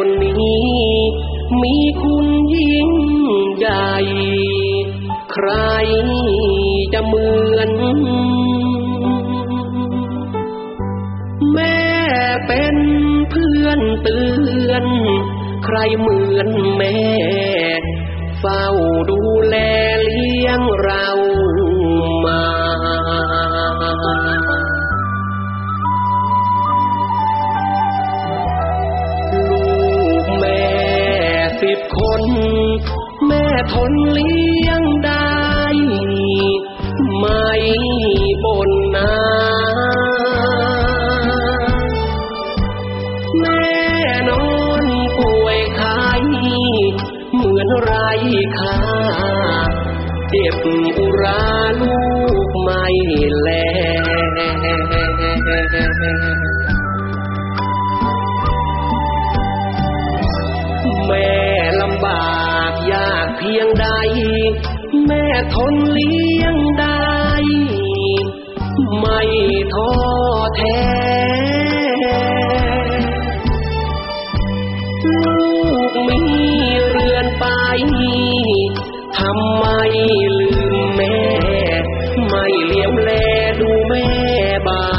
คนนี้ มีคุณยิ่งใหญ่ ใครจะเหมือน แม่เป็นเพื่อนเตือน ใครเหมือนแม่ สิบคน แม่ทนเลี้ยงได้ ไม่บ่นนาแม่นอนป่วยไข้เหมือนไรค่าเจ็บอุราลูกไม่แล พียงใด แม่ทนเลี้ยงได้ ไม่ท้อแท้ลูกมีเรือนไปทำไมลืมแม่ ไม่เลี้ยวแลดูแม่บ้า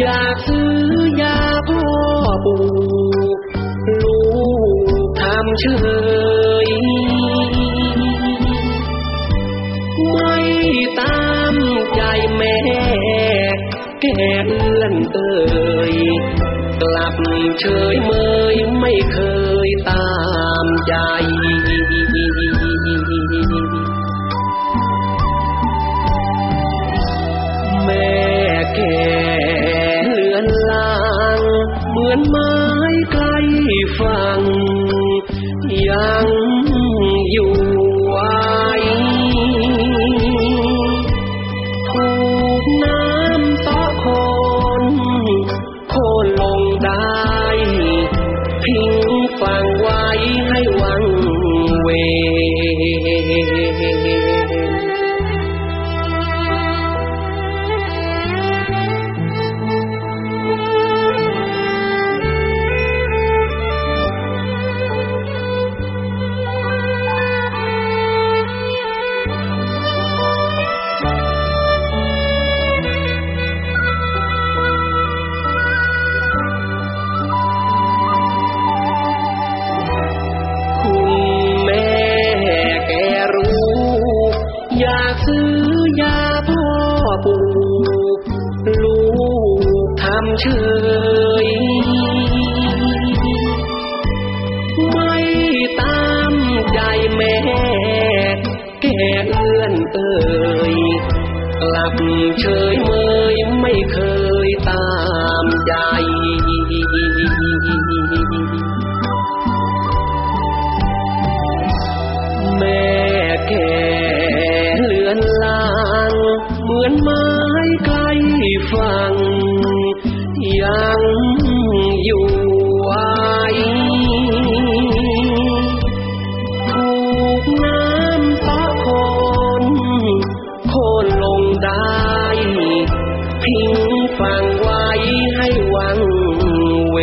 อยากซื้อยาพ่อปู่ลูกทำเฉยไม่ตามใจแม่แกเอื้อนเอ่ยกลับเฉยเมยไม่เคยตามใจ ซื้อยาพ่อปู่ลูกทำเฉยไม่ตามใจแม่แกเอื้อนเอ่ยกลับเฉยเมยไม่เคยตามใจ ฟัง ยังอยู่ไว้ถูกน้ำตาคนโคนลงได้ทิ้งฟังไว้ให้วังเว